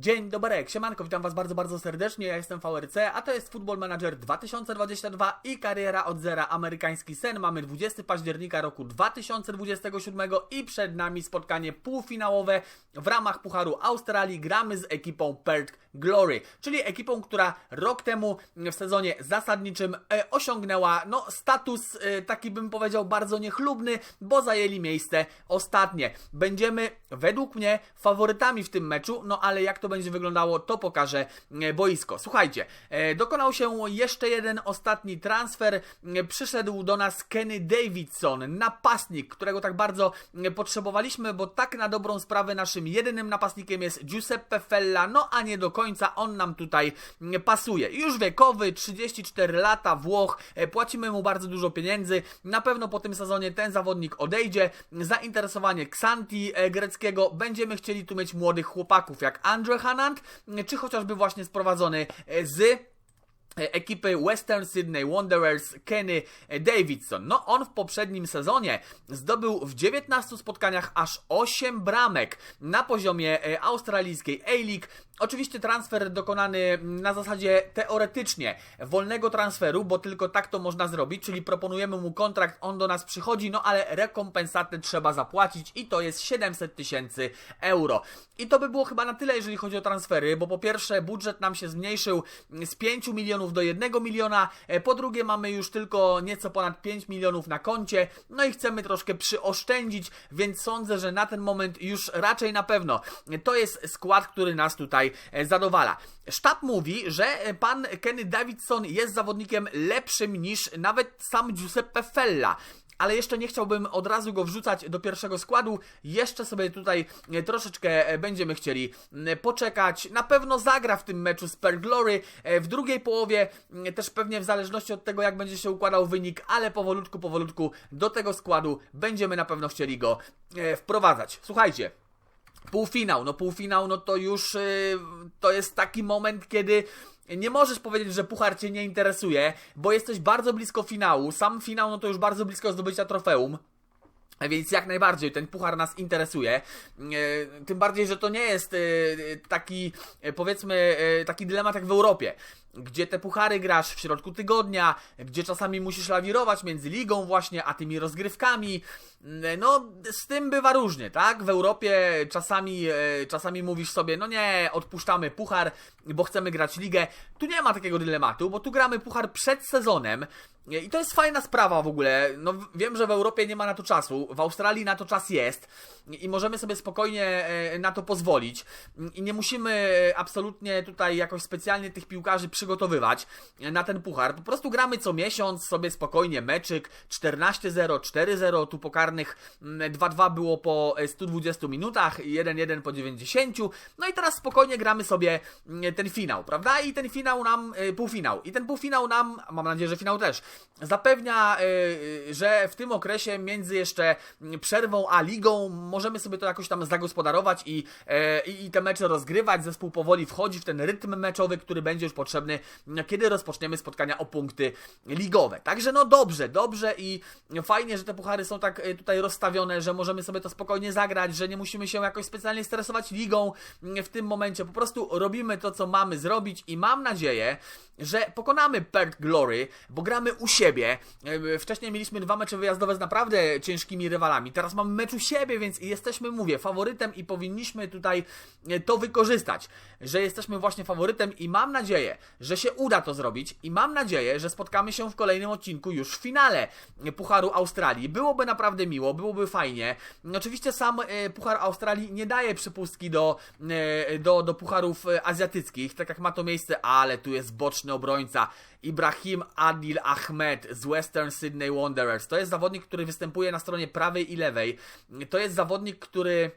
Dzień dobry, siemanko, witam was bardzo, bardzo serdecznie, ja jestem VRC, a to jest Football Manager 2022 i kariera od zera amerykański sen. Mamy 20 października roku 2027 i przed nami spotkanie półfinałowe w ramach Pucharu Australii. Gramy z ekipą Perth Glory, czyli ekipą, która rok temu w sezonie zasadniczym e, osiągnęła no, status e, taki bym powiedział bardzo niechlubny, bo zajęli miejsce ostatnie. Będziemy według mnie faworytami w tym meczu, no ale jak to będzie wyglądało, to pokaże boisko. Słuchajcie, e, dokonał się jeszcze jeden ostatni transfer. E, Przyszedł do nas Kenny Davidson, napastnik, którego tak bardzo e, potrzebowaliśmy, bo tak na dobrą sprawę naszym jedynym napastnikiem jest Giuseppe Fella, no a nie do końca on nam tutaj pasuje. Już wiekowy, 34 lata, Włoch, płacimy mu bardzo dużo pieniędzy. Na pewno po tym sezonie ten zawodnik odejdzie. Zainteresowanie Xanti greckiego. Będziemy chcieli tu mieć młodych chłopaków jak Andre Hanant, czy chociażby właśnie sprowadzony e, z ekipy Western Sydney Wanderers Kenny Davidson. No on w poprzednim sezonie zdobył w 19 spotkaniach aż 8 bramek na poziomie e, australijskiej A-League. Oczywiście transfer dokonany na zasadzie teoretycznie wolnego transferu, bo tylko tak to można zrobić, czyli proponujemy mu kontrakt, on do nas przychodzi, no ale rekompensatę trzeba zapłacić i to jest 700 tysięcy euro. I to by było chyba na tyle, jeżeli chodzi o transfery, bo po pierwsze budżet nam się zmniejszył z 5 milionów do 1 miliona, e, po drugie mamy już tylko nieco ponad 5 milionów na koncie, no i chcemy troszkę przyoszczędzić, więc sądzę, że na ten moment już raczej na pewno. To jest skład, który nas tutaj e, zadowala. Sztab mówi, że e, pan Kenny Davidson jest zawodnikiem lepszym niż nawet sam Giuseppe Fella ale jeszcze nie chciałbym od razu go wrzucać do pierwszego składu. Jeszcze sobie tutaj e, troszeczkę e, będziemy chcieli poczekać. Na pewno zagra w tym meczu z Per Glory. E, W drugiej połowie też pewnie w zależności od tego, jak będzie się układał wynik, ale powolutku, powolutku do tego składu będziemy na pewno chcieli go wprowadzać. Słuchajcie. Półfinał, no półfinał, no to już y, to jest taki moment, kiedy nie możesz powiedzieć, że puchar cię nie interesuje, bo jesteś bardzo blisko finału. Sam finał, no to już bardzo blisko zdobycia trofeum. Więc jak najbardziej ten puchar nas interesuje. E, Tym bardziej, że to nie jest e, taki, e, powiedzmy, taki dylemat jak w Europie, gdzie te puchary grasz w środku tygodnia, gdzie czasami musisz lawirować między ligą właśnie, a tymi rozgrywkami. No, z tym bywa różnie, tak? W Europie czasami, e, czasami mówisz sobie, no nie, odpuszczamy puchar, bo chcemy grać ligę. Tu nie ma takiego dylematu, bo tu gramy puchar przed sezonem. I to jest fajna sprawa w ogóle. No, wiem, że w Europie nie ma na to czasu, w Australii na to czas jest i możemy sobie spokojnie e, na to pozwolić. I nie musimy absolutnie tutaj jakoś specjalnie tych piłkarzy przygotowywać na ten puchar. Po prostu gramy co miesiąc sobie spokojnie meczyk 14-0, 4-0, tu po karnych mm, 2-2 było po e, 120 minutach, 1-1 po 90. No i teraz spokojnie gramy sobie mm, ten finał, prawda? I ten finał nam, e, półfinał. I ten półfinał nam, mam nadzieję, że finał też, zapewnia, e, e, że w tym okresie między jeszcze mm, przerwą a ligą możemy sobie to jakoś tam zagospodarować i, e, i i te mecze rozgrywać. Zespół powoli wchodzi w ten rytm meczowy, który będzie już potrzebny, kiedy rozpoczniemy spotkania o punkty ligowe. Także no dobrze, dobrze i fajnie, że te puchary są tak e, tutaj rozstawione, że możemy sobie to spokojnie zagrać, że nie musimy się jakoś specjalnie stresować ligą mm, w tym momencie. Po prostu robimy to, co mamy zrobić i mam nadzieję, że pokonamy Perth Glory, bo gramy u siebie. E, Wcześniej mieliśmy dwa mecze wyjazdowe z naprawdę ciężkimi rywalami. Teraz mamy mecz u siebie, więc jesteśmy, mówię, faworytem i powinniśmy tutaj e, to wykorzystać, że jesteśmy właśnie faworytem i mam nadzieję, że się uda to zrobić i mam nadzieję, że spotkamy się w kolejnym odcinku już w finale Pucharu Australii. Byłoby naprawdę miło, byłoby fajnie. Oczywiście sam e, Puchar Australii nie daje przypustki do, e, do, do pucharów e, azjatyckich, tak jak ma to miejsce, ale tu jest boczny obrońca Ibrahim Adil Ahmed z Western Sydney Wanderers. To jest zawodnik, który występuje na stronie prawej i lewej. To jest zawodnik, który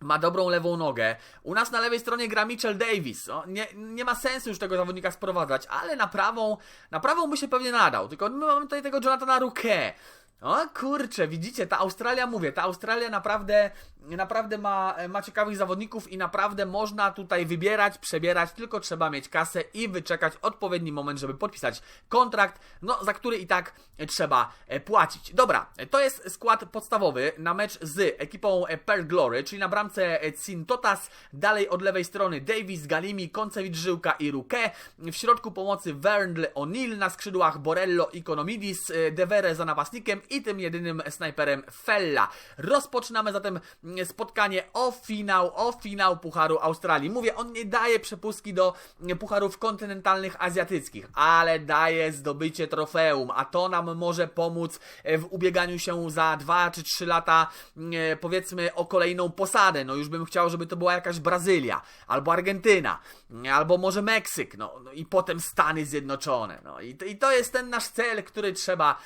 ma dobrą lewą nogę. U nas na lewej stronie gra Mitchell Davis. O, nie, nie ma sensu już tego zawodnika sprowadzać, ale na prawą, na prawą by się pewnie nadał. Tylko my mamy tutaj tego Jonathana Ruke. O kurczę, widzicie, ta Australia, mówię, ta Australia naprawdę, naprawdę ma, ma ciekawych zawodników i naprawdę można tutaj wybierać, przebierać, tylko trzeba mieć kasę i wyczekać odpowiedni moment, żeby podpisać kontrakt, no za który i tak trzeba e, płacić. Dobra, to jest skład podstawowy na mecz z ekipą e, Pearl Glory, czyli na bramce Cintotas, dalej od lewej strony Davis, Galimi, Koncewicz, Żyłka i Ruke, w środku pomocy Wernl, O'Neill, na skrzydłach Borello i Konomidis, e, Devere za napastnikiem i tym jedynym snajperem Fella. Rozpoczynamy zatem spotkanie o finał, o finał Pucharu Australii. Mówię, on nie daje przepustki do pucharów kontynentalnych azjatyckich, ale daje zdobycie trofeum, a to nam może pomóc w ubieganiu się za 2 czy 3 lata, powiedzmy, o kolejną posadę. No już bym chciał, żeby to była jakaś Brazylia, albo Argentyna, albo może Meksyk, no, no i potem Stany Zjednoczone. No i, i to jest ten nasz cel, który trzeba,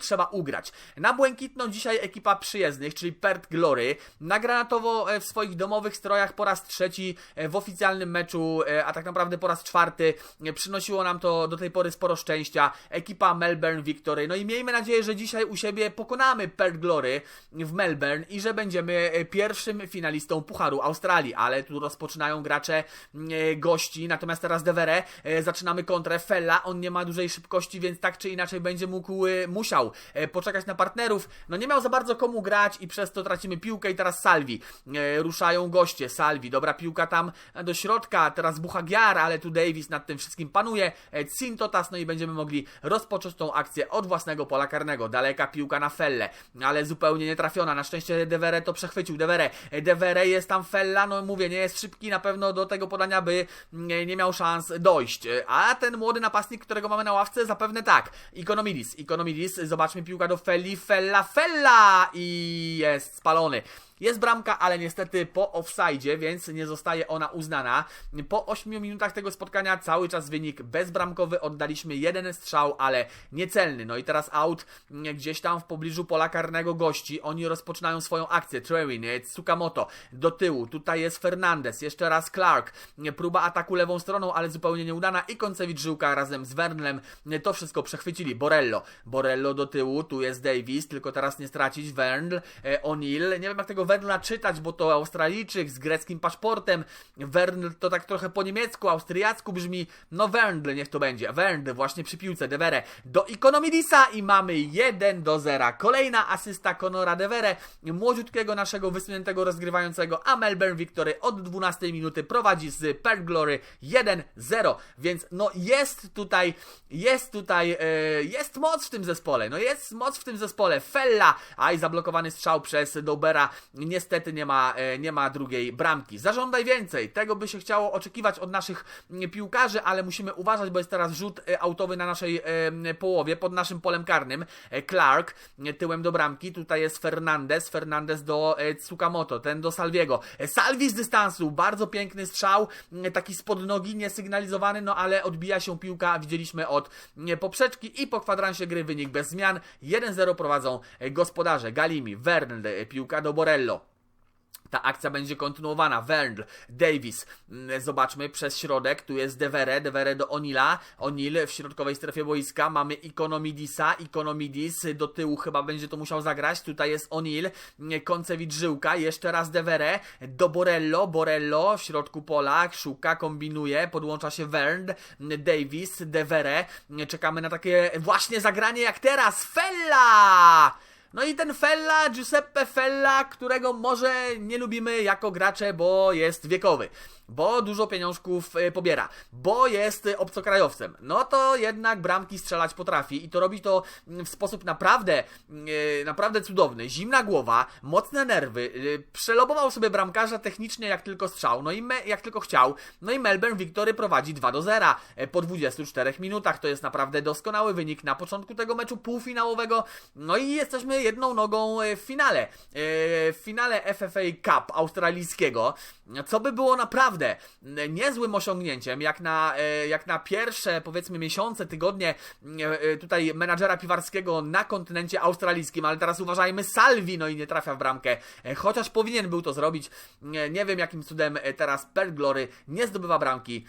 trzeba ugrać. Na błękitną dzisiaj ekipa przyjezdnych, czyli Perth Glory, na granatowo e, w swoich domowych strojach po raz trzeci e, w oficjalnym meczu, e, a tak naprawdę po raz czwarty. Przynosiło nam to do tej pory sporo szczęścia. Ekipa Melbourne Victory. No i miejmy nadzieję, że dzisiaj u siebie pokonamy Perth Glory w Melbourne i że będziemy pierwszym finalistą Pucharu Australii, ale tu rozpoczynają gracze gości, natomiast teraz Devere zaczynamy kontrę Fella, on nie ma dużej szybkości, więc tak czy inaczej będzie mógł, musiał poczekać na partnerów. No nie miał za bardzo komu grać i przez to tracimy piłkę i teraz Salvi. E, ruszają goście, Salvi, dobra piłka tam do środka, teraz Buchagiar, ale tu Davis nad tym wszystkim panuje. E, Cintotas, no i będziemy mogli rozpocząć tą akcję od własnego pola karnego. Daleka piłka na Felle, ale zupełnie nie trafiona. Na szczęście Devere to przechwycił. Devere, e, Devere jest tam Fella, no mówię, nie jest szybki na pewno do tego podania, by nie, nie miał szans dojść. E, a ten młody napastnik, którego mamy na ławce, zapewne tak. Ikonomidis, Ikonomidis, zobaczmy piłka do Felli, Fella, Fella i jest spalony. Jest bramka, ale niestety po offside, więc nie zostaje ona uznana. Po 8 minutach tego spotkania cały czas wynik bezbramkowy. Oddaliśmy jeden strzał, ale niecelny. No i teraz out gdzieś tam w pobliżu pola karnego gości. Oni rozpoczynają swoją akcję. Trewin, Tsukamoto do tyłu. Tutaj jest Fernandez, jeszcze raz Clark. Próba ataku lewą stroną, ale zupełnie nieudana. I Koncewicz Żyłka razem z Wernlem to wszystko przechwycili. Borello. Borello do tyłu. Tu jest Davis, tylko teraz nie stracić. Wernl, e, O'Neill. Nie wiem jak tego Wernla czytać, bo to Australijczyk z greckim paszportem. Wernl to tak trochę po niemiecku, austriacku brzmi. No Wernl niech to będzie. Wernl właśnie przy piłce Devere do Ikonomidisa i mamy 1 do 0. Kolejna asysta Conora Devere, młodziutkiego naszego wysuniętego rozgrywającego, a Melbourne Victory od 12 minuty prowadzi z Perth Glory 1-0. Więc no jest tutaj, jest tutaj, yy, jest moc w tym zespole. No jest moc w tym zespole. Fella, aj zablokowany strzał przez Dobera niestety nie ma, e, nie ma drugiej bramki. Zażądaj więcej. Tego by się chciało oczekiwać od naszych piłkarzy, ale musimy uważać, bo jest teraz rzut e, autowy na naszej e, połowie, pod naszym polem karnym. Clark tyłem do bramki. Tutaj jest Fernandez. Fernandez do Tsukamoto, ten do Salviego. Salvi z dystansu. Bardzo piękny strzał. Taki spod nogi, niesygnalizowany, no ale odbija się piłka. Widzieliśmy od poprzeczki i po kwadransie gry wynik bez zmian. 1-0 prowadzą gospodarze. Galimi, Wernl, piłka do Borello. Ta akcja będzie kontynuowana. Wernl, Davis, mm, zobaczmy przez środek, tu jest Devere, Devere do Onila, Onil w środkowej strefie boiska, mamy Ikonomidisa, Ikonomidis do tyłu chyba będzie to musiał zagrać, tutaj jest Onil, mm, Koncewicz Żyłka, jeszcze raz Devere, do Borello, Borello w środku pola, szuka, kombinuje, podłącza się Wern, Davis, Devere, czekamy na takie właśnie zagranie jak teraz, Fella! No i ten Fella, Giuseppe Fella, którego może nie lubimy jako gracze, bo jest wiekowy bo dużo pieniążków e, pobiera, bo jest obcokrajowcem, no to jednak bramki strzelać potrafi i to robi to w sposób naprawdę, e, naprawdę cudowny. Zimna głowa, mocne nerwy, e, przelobował sobie bramkarza technicznie jak tylko strzał, no i me, jak tylko chciał, no i Melbourne Victory prowadzi 2 do 0 po 24 minutach. To jest naprawdę doskonały wynik na początku tego meczu półfinałowego, no i jesteśmy jedną nogą w finale, w finale FFA Cup australijskiego, co by było naprawdę naprawdę niezłym osiągnięciem, jak na, jak na pierwsze, powiedzmy, miesiące, tygodnie tutaj menadżera piwarskiego na kontynencie australijskim, ale teraz uważajmy, Salvi, no i nie trafia w bramkę, chociaż powinien był to zrobić. Nie wiem, jakim cudem teraz Perth Glory nie zdobywa bramki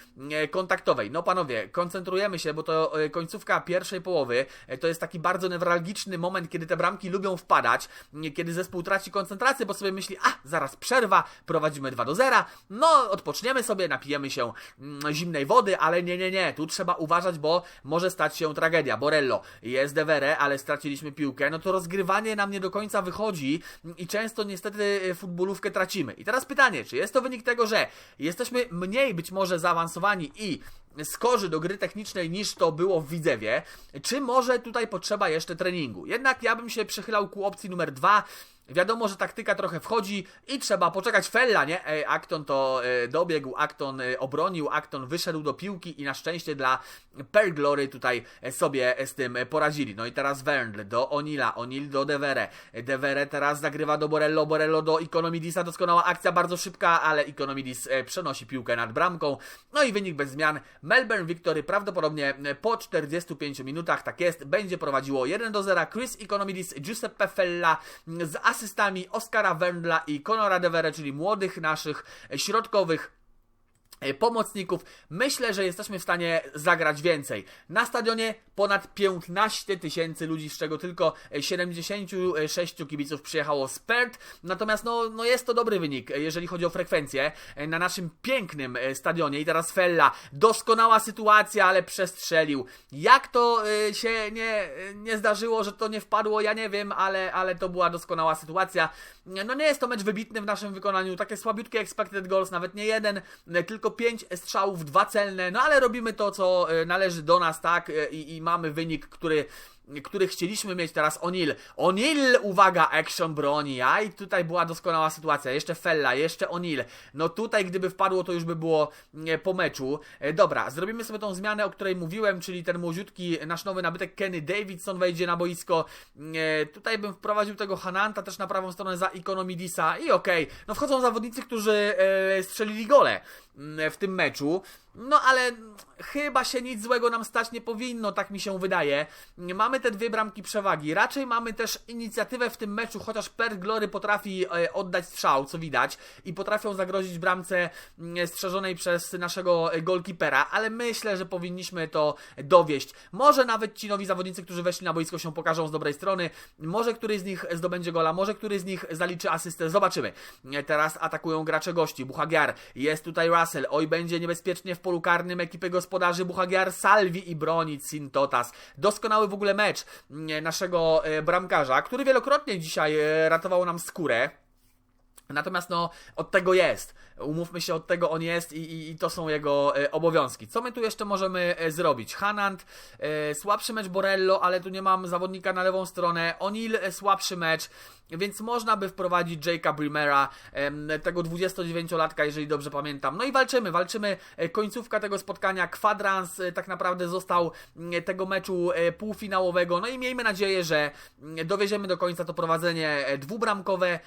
kontaktowej. No panowie, koncentrujemy się, bo to końcówka pierwszej połowy, to jest taki bardzo newralgiczny moment, kiedy te bramki lubią wpadać, kiedy zespół traci koncentrację, bo sobie myśli, a zaraz przerwa, prowadzimy 2 do 0, no odpoczniemy sobie, napijemy się mm, zimnej wody, ale nie, nie, nie, tu trzeba uważać, bo może stać się tragedia. Borello jest Devere, ale straciliśmy piłkę, no to rozgrywanie nam nie do końca wychodzi i często niestety y, futbolówkę tracimy. I teraz pytanie, czy jest to wynik tego, że jesteśmy mniej być może zaawansowani i skorzy do gry technicznej niż to było w Widzewie, czy może tutaj potrzeba jeszcze treningu. Jednak ja bym się przychylał ku opcji numer dwa, Wiadomo, że taktyka trochę wchodzi i trzeba poczekać Fella, nie? Ej, Acton to e, dobiegł, Acton e, obronił, Acton wyszedł do piłki i na szczęście dla Perglory tutaj e, sobie z tym poradzili. No i teraz Wernl do Onila, Onil do Devere. Devere teraz zagrywa do Borello, Borello do Economidisa. Doskonała akcja, bardzo szybka, ale Economidis przenosi piłkę nad bramką. No i wynik bez zmian. Melbourne Victory prawdopodobnie po 45 minutach, tak jest, będzie prowadziło 1 do 0. Chris Economidis, Giuseppe Fella z asystami Oscara Wendla i Conora Devere, czyli młodych naszych środkowych pomocników. Myślę, że jesteśmy w stanie zagrać więcej. Na stadionie ponad 15 tysięcy ludzi, z czego tylko 76 kibiców przyjechało z Perth. Natomiast no, no jest to dobry wynik, jeżeli chodzi o frekwencję e, na naszym pięknym e, stadionie. I teraz Fella, doskonała sytuacja, ale przestrzelił. Jak to się nie, nie zdarzyło, że to nie wpadło, ja nie wiem, ale, ale to była doskonała sytuacja. No nie jest to mecz wybitny w naszym wykonaniu, takie słabiutkie expected goals, nawet nie jeden, tylko 5 strzałów, dwa celne, no ale robimy to, co e, należy do nas, tak, e, i, i mamy wynik, który który chcieliśmy mieć teraz O'Neill. O'Neill, uwaga, action broni, a i tutaj była doskonała sytuacja. Jeszcze Fella, jeszcze O'Neill. No tutaj gdyby wpadło, to już by było nie, po meczu. E, dobra, zrobimy sobie tą zmianę, o której mówiłem, czyli ten młodziutki, nasz nowy nabytek Kenny Davidson wejdzie na boisko. E, tutaj bym wprowadził tego Hananta też na prawą stronę za Economidisa i okej. Okay. No wchodzą zawodnicy, którzy e, strzelili gole w tym meczu. No ale chyba się nic złego nam stać nie powinno, tak mi się wydaje. Mamy te dwie bramki przewagi. Raczej mamy też inicjatywę w tym meczu, chociaż Per Glory potrafi e, oddać strzał, co widać, i potrafią zagrozić bramce mm, strzeżonej przez naszego golkipera, ale myślę, że powinniśmy to dowieść. Może nawet ci nowi zawodnicy, którzy weszli na boisko się pokażą z dobrej strony, może któryś z nich zdobędzie gola, może któryś z nich zaliczy asystę, zobaczymy. Teraz atakują gracze gości, Buchagiar, jest tutaj Russell, oj będzie niebezpiecznie w polu karnym ekipy gospodarzy Buchagiar Salvi i bronić Sintotas. Doskonały w ogóle mecz mm, naszego e, bramkarza, który wielokrotnie dzisiaj e, ratował nam skórę. Natomiast no, od tego jest. Umówmy się, od tego on jest i, i, i to są jego e, obowiązki. Co my tu jeszcze możemy e, zrobić? Hanant, e, słabszy mecz Borello, ale tu nie mam zawodnika na lewą stronę. Onil, e, słabszy mecz więc można by wprowadzić Jake'a Brimera, tego 29-latka, jeżeli dobrze pamiętam. No i walczymy, walczymy. E, końcówka tego spotkania, kwadrans e, tak naprawdę został tego meczu e, półfinałowego. No i miejmy nadzieję, że dowieziemy do końca to prowadzenie dwubramkowe,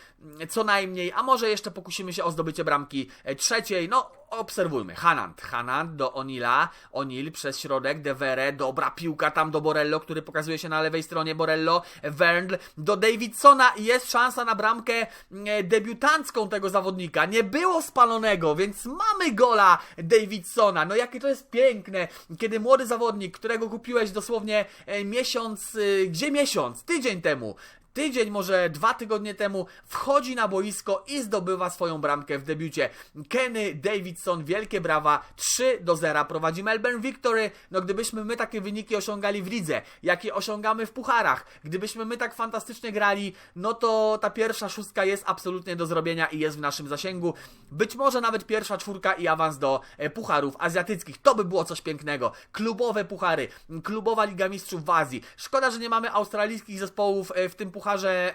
co najmniej, a może jeszcze pokusimy się o zdobycie bramki trzeciej. No, obserwujmy. Hanant, Hanant do Onila, Onil przez środek, Devere, dobra piłka tam do Borello, który pokazuje się na lewej stronie Borello, Wernl do Davidsona jest szansa na bramkę mm, debiutancką tego zawodnika. Nie było spalonego, więc mamy gola Davidsona. No jakie to jest piękne, kiedy młody zawodnik, którego kupiłeś dosłownie e, miesiąc, e, gdzie miesiąc? Tydzień temu tydzień, może dwa tygodnie temu wchodzi na boisko i zdobywa swoją bramkę w debiucie. Kenny Davidson, wielkie brawa, 3 do 0 prowadzi Melbourne Victory. No gdybyśmy my takie wyniki osiągali w lidze, jakie osiągamy w pucharach, gdybyśmy my tak fantastycznie grali, no to ta pierwsza szóstka jest absolutnie do zrobienia i jest w naszym zasięgu. Być może nawet pierwsza czwórka i awans do e, pucharów azjatyckich. To by było coś pięknego. Klubowe puchary, klubowa Liga Mistrzów w Azji. Szkoda, że nie mamy australijskich zespołów e, w tym pucharze pucharze,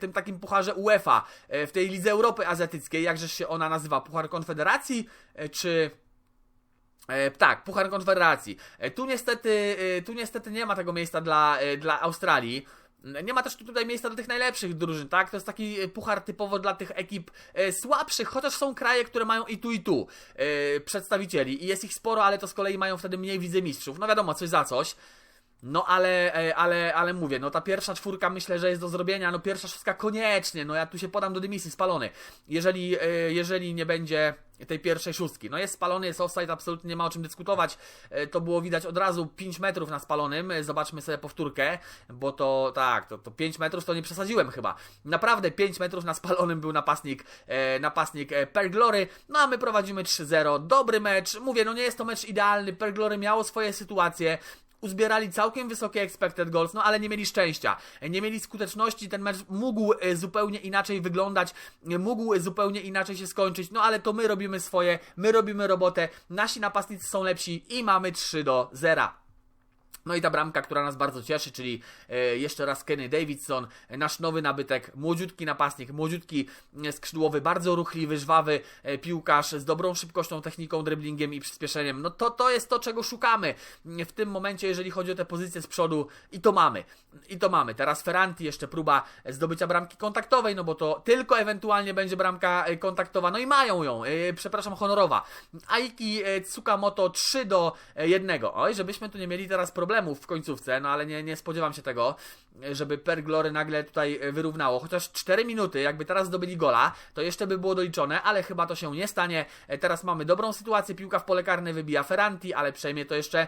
tym takim pucharze UEFA, e, w tej Lidze Europy Azjatyckiej, jakżeż się ona nazywa, Puchar Konfederacji, e, czy... E, tak, Puchar Konfederacji. Tu niestety, tu niestety nie ma tego miejsca dla, dla Australii. Nie ma też tutaj miejsca dla tych najlepszych drużyn, tak? To jest taki puchar typowo dla tych ekip słabszych, chociaż są kraje, które mają i tu, i tu przedstawicieli. I jest ich sporo, ale to z kolei mają wtedy mniej wicemistrzów. No wiadomo, coś za coś. No ale, e, ale, ale mówię, no ta pierwsza czwórka myślę, że jest do zrobienia, no pierwsza szóstka koniecznie, no ja tu się podam do dymisji, spalony. Jeżeli, e, jeżeli nie będzie tej pierwszej szóstki. No jest spalony, jest offside, absolutnie nie ma o czym dyskutować. E, to było widać od razu 5 metrów na spalonym. Zobaczmy sobie powtórkę, bo to tak, to, to 5 metrów to nie przesadziłem chyba. Naprawdę 5 metrów na spalonym był napastnik, napastnik Perglory. No a my prowadzimy 3-0. Dobry mecz. Mówię, no nie jest to mecz idealny. Perglory miało swoje sytuacje uzbierali całkiem wysokie expected goals, no ale nie mieli szczęścia, nie mieli skuteczności, ten mecz mógł e, zupełnie inaczej wyglądać, mógł zupełnie inaczej się skończyć, no ale to my robimy swoje, my robimy robotę, nasi napastnicy są lepsi i mamy 3 do 0. No i ta bramka, która nas bardzo cieszy, czyli e, jeszcze raz Kenny Davidson, nasz nowy nabytek, młodziutki napastnik, młodziutki e, skrzydłowy, bardzo ruchliwy, żwawy e, piłkarz z dobrą szybkością, techniką, driblingiem i przyspieszeniem. No to, to jest to, czego szukamy w tym momencie, jeżeli chodzi o te pozycje z przodu i to mamy. I to mamy. Teraz Ferranti, jeszcze próba zdobycia bramki kontaktowej, no bo to tylko ewentualnie będzie bramka kontaktowa, no i mają ją, przepraszam, honorowa. Aiki Tsukamoto 3 do 1. Oj, żebyśmy tu nie mieli teraz problemu problemów w końcówce, no ale nie, nie spodziewam się tego, żeby Perglory nagle tutaj wyrównało. Chociaż 4 minuty, jakby teraz zdobyli gola, to jeszcze by było doliczone, ale chyba to się nie stanie. Teraz mamy dobrą sytuację, piłka w pole karne wybija Ferranti, ale przejmie to jeszcze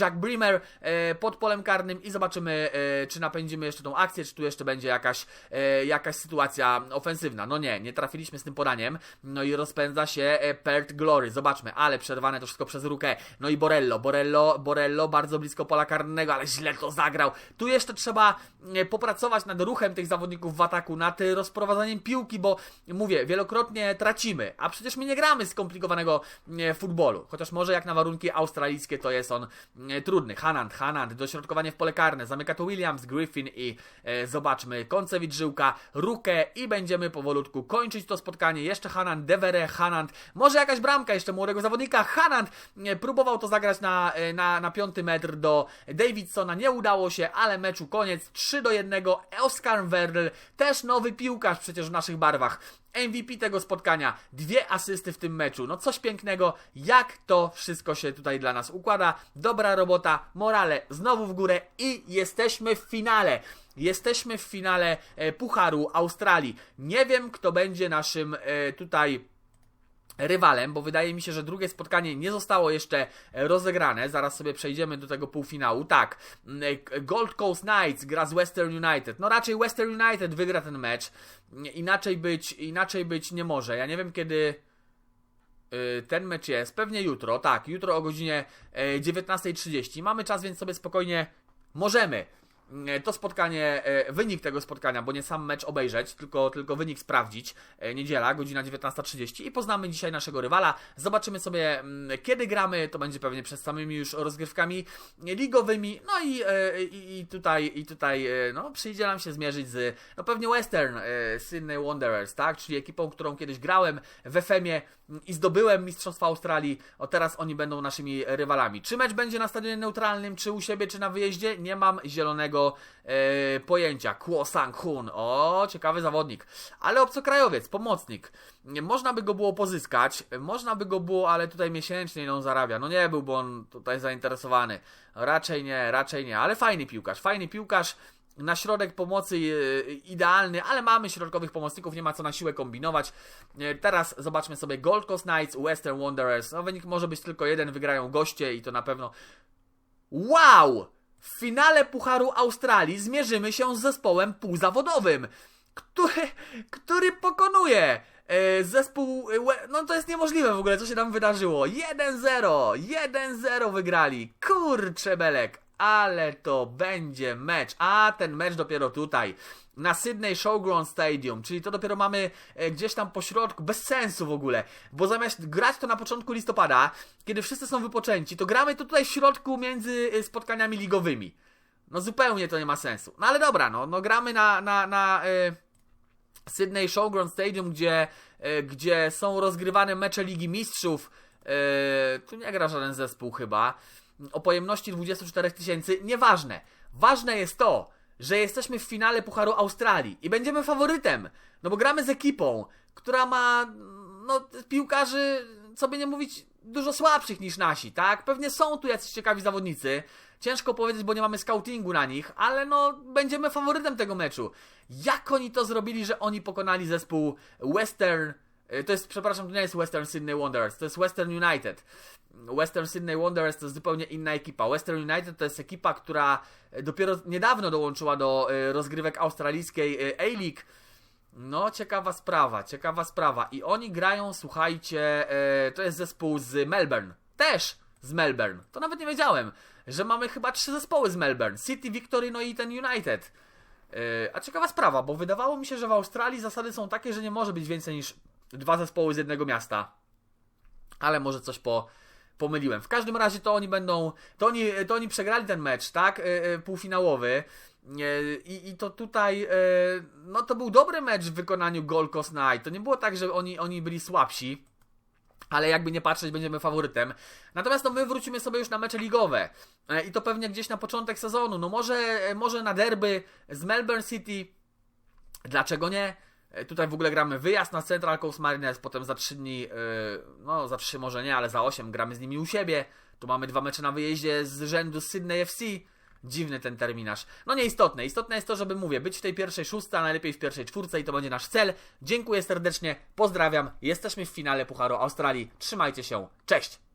Jack Bremer e, pod polem karnym i zobaczymy, e, czy napędzimy jeszcze tą akcję, czy tu jeszcze będzie jakaś, e, jakaś sytuacja ofensywna. No nie, nie trafiliśmy z tym podaniem, no i rozpędza się Pert Glory, zobaczmy, ale przerwane to wszystko przez rukę. No i Borello, Borello, Borello bardzo blisko pola karnego, ale źle to zagrał. Tu jeszcze trzeba e, popracować nad ruchem tych zawodników w ataku, nad e, rozprowadzaniem piłki, bo mówię, wielokrotnie tracimy, a przecież my nie gramy skomplikowanego e, futbolu. Chociaż może jak na warunki australijskie to jest on trudny. Hanand, Hanand, dośrodkowanie w pole karne, zamyka to Williams, Griffin i e, zobaczmy, Koncewicz, Żyłka, Rukę i będziemy powolutku kończyć to spotkanie. Jeszcze Hanand, Devere, Hanand, może jakaś bramka jeszcze młodego zawodnika. Hanand próbował to zagrać na, na, na piąty metr do Davidsona, nie udało się, ale meczu koniec, 3 do 1, Oscar Werdl, też nowy piłkarz przecież w naszych barwach. MVP tego spotkania, dwie asysty w tym meczu. No coś pięknego, jak to wszystko się tutaj dla nas układa. Dobra robota, morale znowu w górę i jesteśmy w finale. Jesteśmy w finale e, Pucharu Australii. Nie wiem, kto będzie naszym e, tutaj rywalem, bo wydaje mi się, że drugie spotkanie nie zostało jeszcze rozegrane. Zaraz sobie przejdziemy do tego półfinału. Tak, Gold Coast Knights gra z Western United. No raczej Western United wygra ten mecz. Inaczej być, inaczej być nie może. Ja nie wiem kiedy y, ten mecz jest. Pewnie jutro, tak, jutro o godzinie 19.30. Mamy czas, więc sobie spokojnie możemy E, to spotkanie, e, wynik tego spotkania, bo nie sam mecz obejrzeć, tylko, tylko wynik sprawdzić. E, niedziela, godzina 19.30 i poznamy dzisiaj naszego rywala. Zobaczymy sobie, mm, kiedy gramy. To będzie pewnie przed samymi już rozgrywkami ligowymi. No i, i, i tutaj, i tutaj no, przyjdzie nam się zmierzyć z, no pewnie Western Sydney Wanderers, tak? Czyli ekipą, którą kiedyś grałem w FM-ie i zdobyłem Mistrzostwa Australii. O teraz oni będą naszymi rywalami. Czy mecz będzie na stadionie neutralnym, czy u siebie, czy na wyjeździe? Nie mam zielonego e, pojęcia. Kuo Sang-hun. O, ciekawy zawodnik. Ale obcokrajowiec, pomocnik. Można by go było pozyskać, można by go było, ale tutaj miesięcznie on zarabia. No nie byłby on tutaj zainteresowany. Raczej nie, raczej nie, ale fajny piłkarz, fajny piłkarz na środek pomocy e, idealny, ale mamy środkowych pomocników, nie ma co na siłę kombinować. E, teraz zobaczmy sobie Gold Coast Knights, Western Wanderers. No wynik może być tylko jeden, wygrają goście i to na pewno... Wow! W finale Pucharu Australii zmierzymy się z zespołem półzawodowym, który, który pokonuje e, zespół. No to jest niemożliwe w ogóle, co się tam wydarzyło. 1-0, 1-0 wygrali. Kurcze belek, ale to będzie mecz. A ten mecz dopiero tutaj na Sydney Showground Stadium, czyli to dopiero mamy e, gdzieś tam po środku, bez sensu w ogóle, bo zamiast grać to na początku listopada, kiedy wszyscy są wypoczęci, to gramy to tutaj w środku między e, spotkaniami ligowymi. No zupełnie to nie ma sensu. No ale dobra, no, no gramy na, na, na e, Sydney Showground Stadium, gdzie, gdzie są rozgrywane mecze Ligi Mistrzów. E, tu nie gra żaden zespół chyba. O pojemności 24 tysięcy, nieważne. Ważne jest to, że jesteśmy w finale Pucharu Australii i będziemy faworytem, no bo gramy z ekipą, która ma, no, piłkarzy, co by nie mówić, dużo słabszych niż nasi, tak? Pewnie są tu jacyś ciekawi zawodnicy, ciężko powiedzieć, bo nie mamy scoutingu na nich, ale no, będziemy faworytem tego meczu. Jak oni to zrobili, że oni pokonali zespół Western, to jest, przepraszam, to nie jest Western Sydney Wanderers, to jest Western United. Western Sydney Wanderers to jest zupełnie inna ekipa. Western United to jest ekipa, która dopiero niedawno dołączyła do e, rozgrywek australijskiej A-League. No, ciekawa sprawa, ciekawa sprawa. I oni grają, słuchajcie, to jest zespół z Melbourne. Też z Melbourne. To nawet nie wiedziałem, że mamy chyba trzy zespoły z Melbourne. City, Victory, no i ten United. A ciekawa sprawa, bo wydawało mi się, że w Australii zasady są takie, że nie może być więcej niż dwa zespoły z jednego miasta. Ale może coś po, pomyliłem. W każdym razie to oni będą, to oni, to oni przegrali ten mecz, tak, e, e, półfinałowy. E, I, I to tutaj, no to był dobry mecz w wykonaniu Gold Night. To nie było tak, że oni, oni byli słabsi. Ale jakby nie patrzeć, będziemy faworytem. Natomiast no, my wrócimy sobie już na mecze ligowe. I to pewnie gdzieś na początek sezonu. No może, może na derby z Melbourne City. Dlaczego nie? E, Tutaj w ogóle gramy wyjazd na Central Coast Mariners, potem za 3 dni, yy, no za 3 może nie, ale za 8 gramy z nimi u siebie. Tu mamy dwa mecze na wyjeździe z rzędu Sydney FC. Dziwny ten terminarz. No nieistotne. Istotne jest to, żeby, mówię, być w tej pierwszej szóstce, a najlepiej w pierwszej czwórce i to będzie nasz cel. Dziękuję serdecznie, pozdrawiam. Jesteśmy w finale Pucharu Australii. Trzymajcie się. Cześć!